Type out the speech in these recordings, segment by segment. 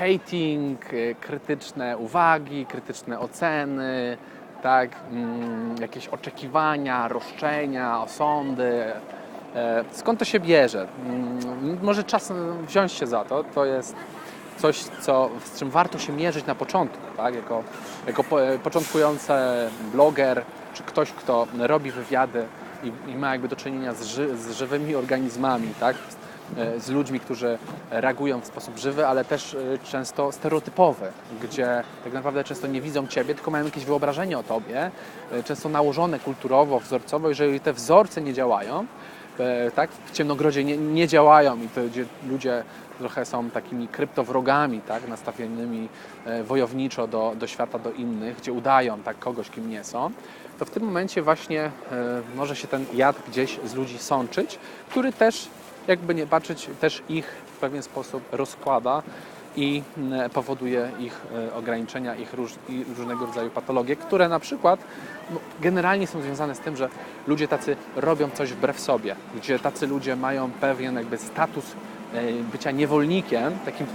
hating, e, krytyczne uwagi, krytyczne oceny, tak, mm, jakieś oczekiwania, roszczenia, osądy. E, Skąd to się bierze? Mm, Może czas wziąć się za to. To jest coś, co, z czym warto się mierzyć na początku, tak? jako, jako po, początkujący bloger, czy ktoś, kto robi wywiady i, i ma jakby do czynienia z, ży, z żywymi organizmami, tak? E, z ludźmi, którzy reagują w sposób żywy, ale też e, często stereotypowy, gdzie tak naprawdę często nie widzą Ciebie, tylko mają jakieś wyobrażenie o Tobie, e, często nałożone kulturowo, wzorcowo, jeżeli te wzorce nie działają, tak, w ciemnogrodzie nie, nie działają i to gdzie ludzie trochę są takimi kryptowrogami, tak, nastawionymi wojowniczo do, do świata, do innych, gdzie udają tak kogoś, kim nie są, to w tym momencie właśnie może się ten jad gdzieś z ludzi sączyć, który też, jakby nie patrzeć, też ich w pewien sposób rozkłada i mm, powoduje ich e, ograniczenia, ich róż, różnego rodzaju patologie, które na przykład no, generalnie są związane z tym, że ludzie tacy robią coś wbrew sobie, gdzie tacy ludzie mają pewien jakby status e, bycia niewolnikiem, takim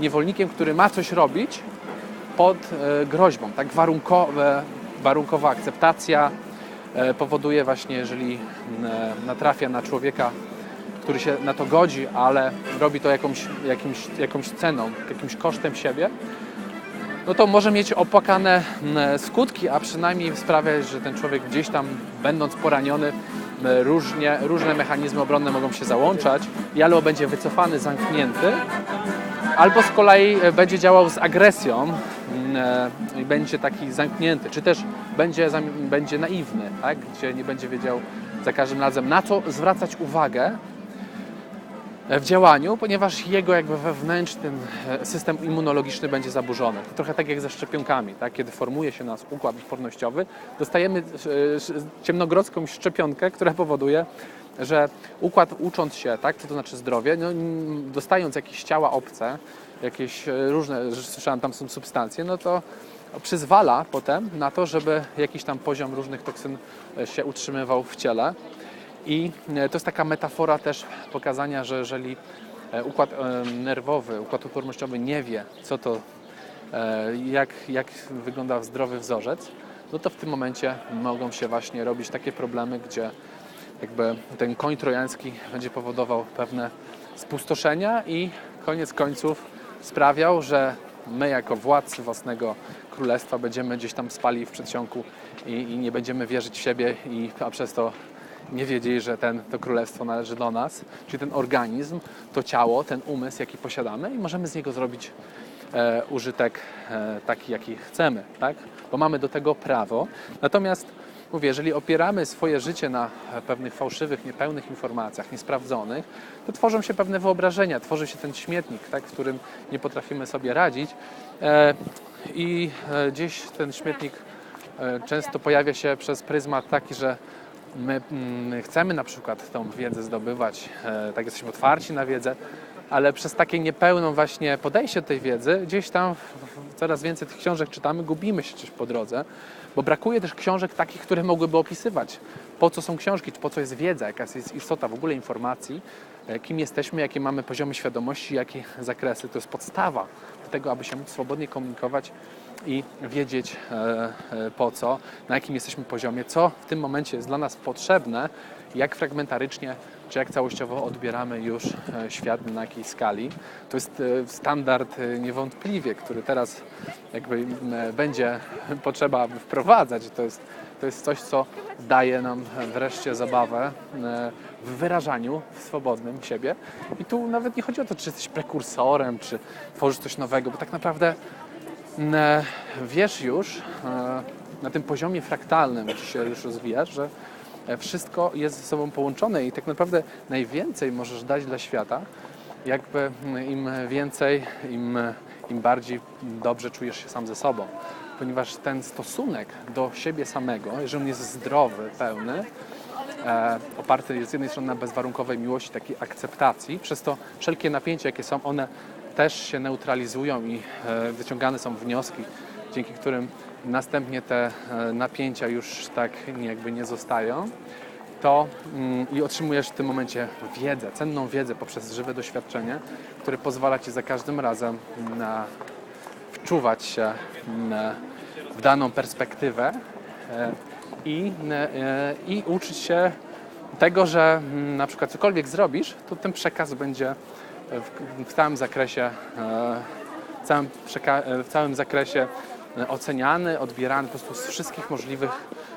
niewolnikiem, który ma coś robić pod e, groźbą, tak warunkowe, warunkowa akceptacja powoduje właśnie, jeżeli m, natrafia na człowieka, który się na to godzi, ale robi to jakąś, jakimś, jakąś ceną, jakimś kosztem siebie, no to może mieć opłakane m, skutki, a przynajmniej sprawiać, że ten człowiek gdzieś tam, będąc poraniony, różnie, różne mechanizmy obronne mogą się załączać i albo będzie wycofany, zamknięty, albo z kolei e, będzie działał z agresją mm, e, i będzie taki zamknięty, czy też będzie, będzie naiwny, tak? gdzie nie będzie wiedział za każdym razem na co zwracać uwagę w działaniu, ponieważ jego jakby wewnętrzny e, system immunologiczny będzie zaburzony. To trochę tak jak ze szczepionkami, tak? kiedy formuje się nas układ odpornościowy, dostajemy e, ciemnogrodzką szczepionkę, która powoduje, że układ ucząc się, tak, co to znaczy zdrowie, no, dostając jakieś ciała obce, jakieś e, różne, słyszałem, tam są substancje, no to przyzwala potem na to, żeby jakiś tam poziom różnych toksyn e, się utrzymywał w ciele. I e, to jest taka metafora też pokazania, że jeżeli e, układ e, nerwowy, układ odpornościowy nie wie, co to, jak, jak wygląda zdrowy wzorzec, no to w tym momencie mogą się właśnie robić takie problemy, gdzie jakby ten koń trojański będzie powodował pewne spustoszenia i koniec końców sprawiał, że my jako władcy własnego królestwa będziemy gdzieś tam spali w przedsionku i, i nie będziemy wierzyć w siebie, i, a przez to nie wiedzieli, że ten, to królestwo należy do nas, czyli ten organizm, to ciało, ten umysł, jaki posiadamy i możemy z niego zrobić e, użytek e, taki, jaki chcemy, tak? Bo mamy do tego prawo. Natomiast mówię, jeżeli opieramy swoje życie na e, pewnych fałszywych, niepełnych informacjach, niesprawdzonych, to tworzą się pewne wyobrażenia, tworzy się ten śmietnik, tak, w którym nie potrafimy sobie radzić. E, I e, gdzieś ten śmietnik e, często pojawia się przez pryzmat taki, że my mm, chcemy na przykład tą wiedzę zdobywać, e, tak jesteśmy otwarci na wiedzę, ale przez takie niepełną właśnie podejście do tej wiedzy, gdzieś tam coraz więcej tych książek czytamy, gubimy się gdzieś po drodze, bo brakuje też książek takich, które mogłyby opisywać, po co są książki, po co jest wiedza, jaka jest istota w ogóle informacji, kim jesteśmy, jakie mamy poziomy świadomości, jakie zakresy. To jest podstawa do tego, aby się móc swobodnie komunikować i wiedzieć e, e, po co, na jakim jesteśmy poziomie, co w tym momencie jest dla nas potrzebne, jak fragmentarycznie czy jak całościowo odbieramy już e, świat, na jakiej skali. To jest e, standard e, niewątpliwie, który teraz jakby będzie potrzeba wprowadzać. To jest, to jest coś, co daje nam wreszcie zabawę e, w wyrażaniu swobodnym siebie. I tu nawet nie chodzi o to, czy jesteś prekursorem, czy tworzysz coś nowego, bo tak naprawdę m, wiesz już e, na tym poziomie fraktalnym, gdzie się już rozwijasz, że e, wszystko jest ze sobą połączone i tak naprawdę najwięcej możesz dać dla świata, jakby im więcej, im, im bardziej dobrze czujesz się sam ze sobą. Ponieważ ten stosunek do siebie samego, jeżeli on jest zdrowy, pełny, e, oparty jest z jednej strony na bezwarunkowej miłości, takiej akceptacji, przez to wszelkie napięcia, jakie są, one też się neutralizują i e, wyciągane są wnioski, dzięki którym następnie te e, napięcia już tak jakby nie zostają to mm, i otrzymujesz w tym momencie wiedzę, cenną wiedzę poprzez żywe doświadczenie, które pozwala ci za każdym razem na wczuwać się mm, w daną perspektywę e, i, e, i uczyć się tego, że mm, na przykład cokolwiek zrobisz, to ten przekaz będzie w, w całym zakresie, w całym, e, w całym zakresie oceniany, odbierany po prostu z wszystkich możliwych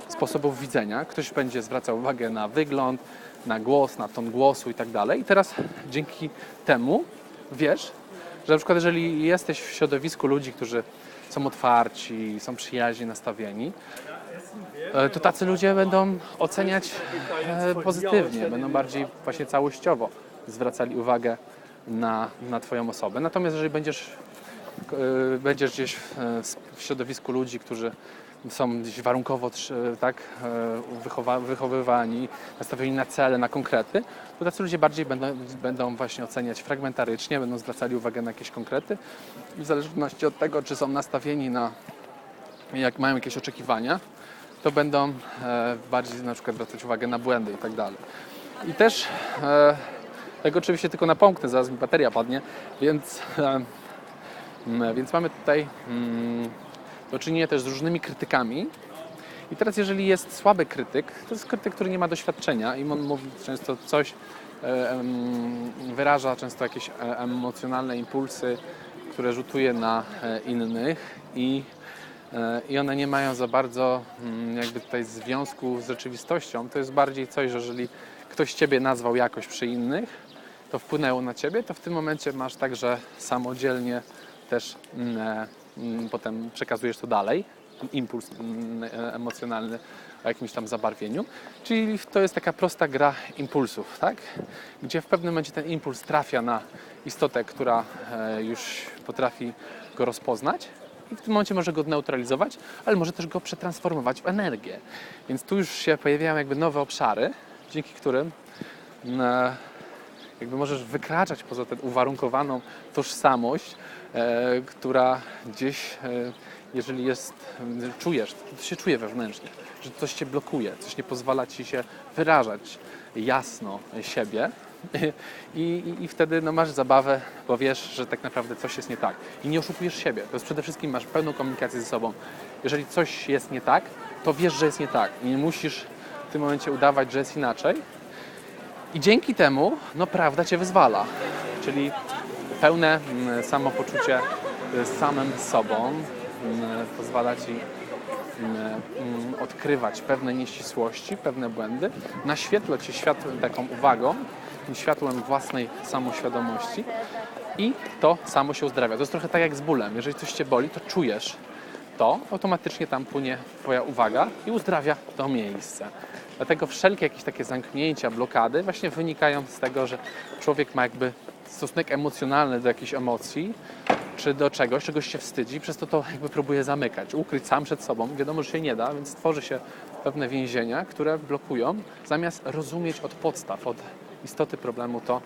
sposobów widzenia. Ktoś będzie zwracał uwagę na wygląd, na głos, na ton głosu i tak dalej. I teraz dzięki temu wiesz, że na przykład jeżeli jesteś w środowisku ludzi, którzy są otwarci, są przyjaźnie nastawieni, e, to tacy ludzie będą oceniać e, pozytywnie, będą bardziej właśnie całościowo zwracali uwagę na, na Twoją osobę. Natomiast jeżeli będziesz, będziesz gdzieś w, środowisku ludzi, którzy są gdzieś warunkowo trzy- tak, wychowa, wychowywani, nastawieni na cele, na konkrety, to tacy ludzie bardziej będą, będą właśnie oceniać fragmentarycznie, będą zwracali uwagę na jakieś konkrety i w zależności od tego, czy są nastawieni na, jak mają jakieś oczekiwania, to będą e, bardziej na przykład zwracać uwagę na błędy i tak dalej. I też, e, tego oczywiście tylko napomknę, zaraz mi bateria padnie, więc, e, więc mamy tutaj mm, do czynienia też z różnymi krytykami. I teraz jeżeli jest słaby krytyk, to jest krytyk, który nie ma doświadczenia i on mówi często coś, e, wyraża często jakieś e, emocjonalne impulsy, które rzutuje na e, innych i, i one nie mają za bardzo mm, jakby tutaj związku z rzeczywistością. To jest bardziej coś, że jeżeli ktoś Ciebie nazwał jakoś przy innych, to wpłynęło na Ciebie, to w tym momencie masz tak, że samodzielnie też mm, e, mm, potem przekazujesz to dalej, impuls mm, e, emocjonalny o jakimś tam zabarwieniu. Czyli to jest taka prosta gra impulsów, tak? Gdzie w pewnym momencie ten impuls trafia na istotę, która e, już potrafi go rozpoznać i w tym momencie może go neutralizować, ale może też go przetransformować w energię. Więc tu już się pojawiają jakby nowe obszary, dzięki którym jakby możesz wykraczać poza tę uwarunkowaną tożsamość, e, która gdzieś, e, jeżeli jest, czujesz, to się czuje wewnętrznie, że coś cię blokuje, coś nie pozwala ci się wyrażać jasno siebie. I, i, I wtedy no, masz zabawę, bo wiesz, że tak naprawdę coś jest nie tak. I nie oszukujesz siebie. To jest przede wszystkim masz pełną komunikację ze sobą. Jeżeli coś jest nie tak, to wiesz, że jest nie tak. I nie musisz w tym momencie udawać, że jest inaczej, i dzięki temu, no prawda cię wyzwala. Czyli pełne mm, samopoczucie samym sobą mm, pozwala ci mm, odkrywać pewne nieścisłości, pewne błędy, naświetla cię świat taką uwagą, tym światłem własnej samoświadomości i to samo się uzdrawia. To jest trochę tak jak z bólem. Jeżeli coś cię boli, to czujesz to, automatycznie tam płynie Twoja uwaga i uzdrawia to miejsce. Dlatego wszelkie jakieś takie zamknięcia, blokady właśnie wynikają z tego, że człowiek ma jakby stosunek emocjonalny do jakichś emocji, czy do czegoś, czegoś się wstydzi, przez to to jakby próbuje zamykać, ukryć sam przed sobą. Wiadomo, że się nie da, więc tworzy się pewne więzienia, które blokują, zamiast rozumieć od podstaw, od istoty problemu to,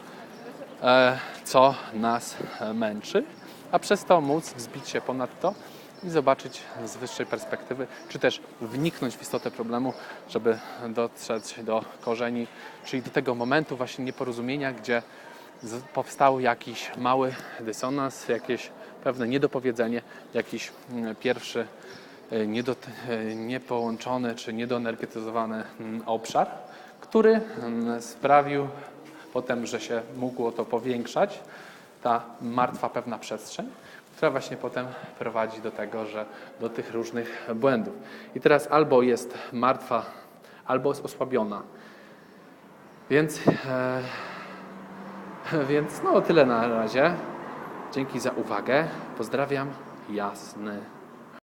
e, co nas męczy, a przez to móc wzbić się ponad to i zobaczyć z wyższej perspektywy, czy też wniknąć w istotę problemu, żeby dotrzeć do korzeni, czyli do tego momentu właśnie nieporozumienia, gdzie powstał jakiś mały dysonans, jakieś pewne niedopowiedzenie, jakiś mm, pierwszy e, e, niepołączony czy niedoenergetyzowany mm, obszar, który mm, sprawił potem, że się mogło to powiększać, ta martwa pewna przestrzeń, która właśnie potem prowadzi do tego, że do tych różnych błędów. I teraz albo jest martwa, albo jest osłabiona. Więc, e, więc no tyle na razie. Dzięki za uwagę. Pozdrawiam. Jasny.